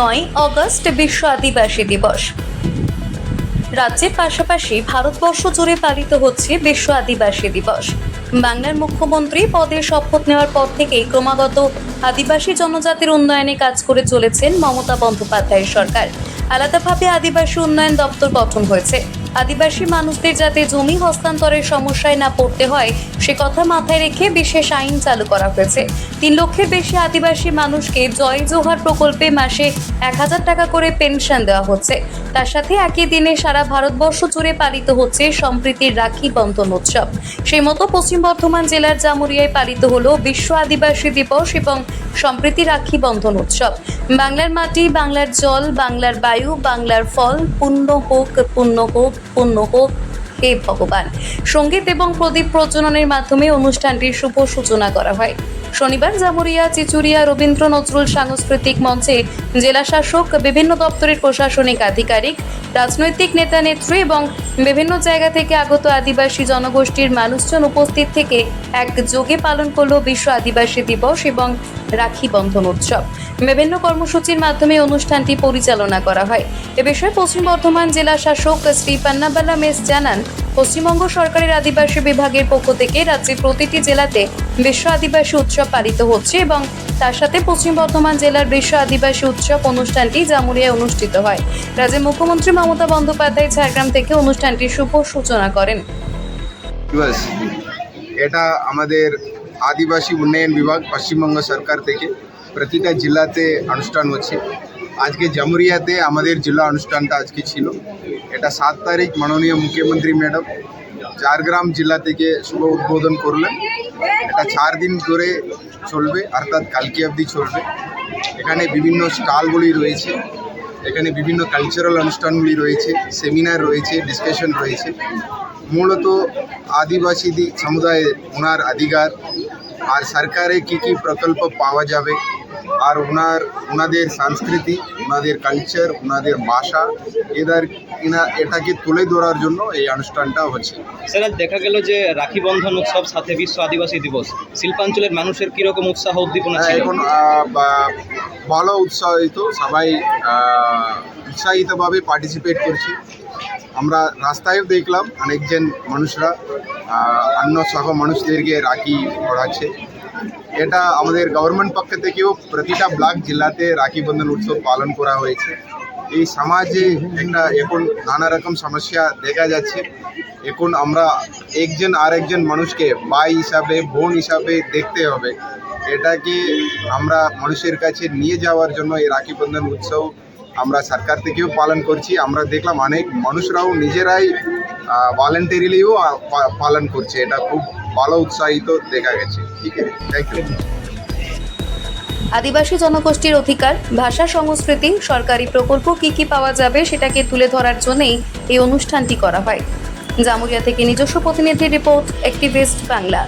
নয় অগস্ট বিশ্ব আদিবাসী দিবস। রাজ্যের পাশাপাশি ভারতবর্ষ জুড়ে পালিত হচ্ছে বিশ্ব আদিবাসী দিবস। বাংলার মুখ্যমন্ত্রী পদে শপথ নেওয়ার পর থেকেই ক্রমাগত আদিবাসী জনজাতির উন্নয়নে কাজ করে চলেছেন মমতা বন্দ্যোপাধ্যায়ের সরকার। আলাদাভাবে আদিবাসী উন্নয়ন দপ্তর গঠন হয়েছে। আদিবাসী মানুষদের যাতে জমি হস্তান্তরের সমস্যায় না পড়তে হয়, সে কথা মাথায় রেখে বিশেষ আইন চালু করা হয়েছে। তিন লক্ষের বেশি আদিবাসী মানুষকে জয় জোহার প্রকল্পে মাসে এক হাজার টাকা করে পেনশন দেওয়া হচ্ছে। তার সাথে একই দিনে সারা ভারতবর্ষ জুড়ে পালিত হচ্ছে সম্প্রীতির রাখি বন্ধন উৎসব। সেই মতো পশ্চিম বর্ধমান জেলার জামুরিয়ায় পালিত হলো বিশ্ব আদিবাসী দিবস এবং সম্প্রীতি রাখি বন্ধন উৎসব। বাংলার মাটি, বাংলার জল, বাংলার বায়ু, বাংলার ফল, পুণ্য হোক পুণ্য হোক পুণ্য হোক হে ভগবান। সংগীত এবং প্রদীপ প্রজননের মাধ্যমে অনুষ্ঠানটির শুভ সূচনা করা হয়। শনিবার জামুরিয়া চিচুরিয়া রবীন্দ্র নজরুল সাংস্কৃতিক মঞ্চে জেলা শাসক বিভিন্ন দপ্তরের প্রশাসনিক আধিকারিক, রাজনৈতিক নেতা নেত্রী এবং বিভিন্ন জায়গা থেকে আগত আদিবাসী জনগোষ্ঠীর মানুষজন উপস্থিত থেকে এক যোগে পালন করল বিশ্ব আদিবাসী দিবস এবং রাখি বন্ধন উৎসব। বিভিন্ন কর্মসূচির মাধ্যমে অনুষ্ঠানটি পরিচালনা করা হয়। এ বিষয়ে পশ্চিম বর্ধমান জেলা শাসক শ্রী পান্নাবালা মেস জানান পশ্চিমবঙ্গ সরকারের আদিবাসী বিভাগের পক্ষ থেকে রাজ্যের প্রতিটি জেলাতে বিশ্ব আদিবাসী উৎসব পালিত হচ্ছে এবং তার সাথে পশ্চিম বর্ধমান জেলার বিশ্ব আদিবাসী উৎসব অনুষ্ঠানটি জামুরিয়ায় অনুষ্ঠিত হয়। রাজ্যের মুখ্যমন্ত্রী মমতা বন্দ্যোপাধ্যায় ঝাড়গ্রাম থেকে অনুষ্ঠানটির শুভ সূচনা করেন। এটা আমাদের আদিবাসী উন্নয়ন বিভাগ পশ্চিমবঙ্গ সরকার থেকে প্রতিটা জেলাতে অনুষ্ঠান হচ্ছে। আজকে জামুরিয়াতে আমাদের জেলা অনুষ্ঠানটা আজকে ছিল। এটা সাত তারিখ মাননীয় মুখ্যমন্ত্রী ম্যাডাম ঝাড়গ্রাম জেলা থেকে শুভ উদ্বোধন করলেন। এটা চার দিন ধরে চলবে, অর্থাৎ কালকে অবধি চলবে। এখানে বিভিন্ন স্টলগুলি রয়েছে, এখানে বিভিন্ন কালচারাল অনুষ্ঠানগুলি রয়েছে সেমিনার রয়েছে ডিসকাশন রয়েছে। মূলত আদিবাসী সমুদায়ের ওনার অধিকার, আর সরকারে কি কি প্রকল্প পাওয়া যাবে আর ওনার ওনাদের সংস্কৃতি ওনাদের কালচার ওনাদের ভাষা এদের এনা এটাকে তুলে ধরার জন্য এই অনুষ্ঠানটা হচ্ছে। স্যার দেখা গেল যে রাখি বন্ধন উৎসব সাথে বিশ্ব আদিবাসী দিবস। শিল্পাঞ্চলের মানুষের কীরকম উৎসাহ উদ্দীপনা হ্যাঁ, ছিল? এখন ভালো উৎসাহিত সবাই উৎসাহিতভাবে পার্টিসিপেট করছে। আমরা রাস্তায়ও দেখলাম অনেকজন মানুষরা অন্য সহ মানুষদেরকে রাখি পড়াচ্ছে। এটা আমাদের গভর্নমেন্ট পক্ষ থেকেও প্রতিটা ব্লক জেলাতে রাখি বন্ধন উৎসব পালন করা হয়েছে। এই সমাজে একটা এখন নানা রকম সমস্যা দেখা যাচ্ছে। এখন আমরা একজন আরেকজন মানুষকে ভাই হিসাবে, বোন হিসাবে দেখতে হবে। এটাকে আমরা মানুষের কাছে নিয়ে যাওয়ার জন্য এই রাখি বন্ধন উৎসব আমরা সরকার থেকেও পালন করছি। আমরা দেখলাম অনেক মানুষরাও নিজেরাই ভলেন্টারিলিও পালন করছে। এটা খুব ভালো উৎসাহিত দেখা গেছে। ঠিক আছে? আদিবাসী জনগোষ্ঠীর অধিকার, ভাষা সংস্কৃতি, সরকারি প্রকল্প কি কি পাওয়া যাবে সেটাকে তুলে ধরার জন্যই এই অনুষ্ঠানটি করা হয়। জামুরিয়া থেকে নিজস্ব প্রতিনিধি রিপোর্ট অ্যাক্টিভিস্ট বাংলা।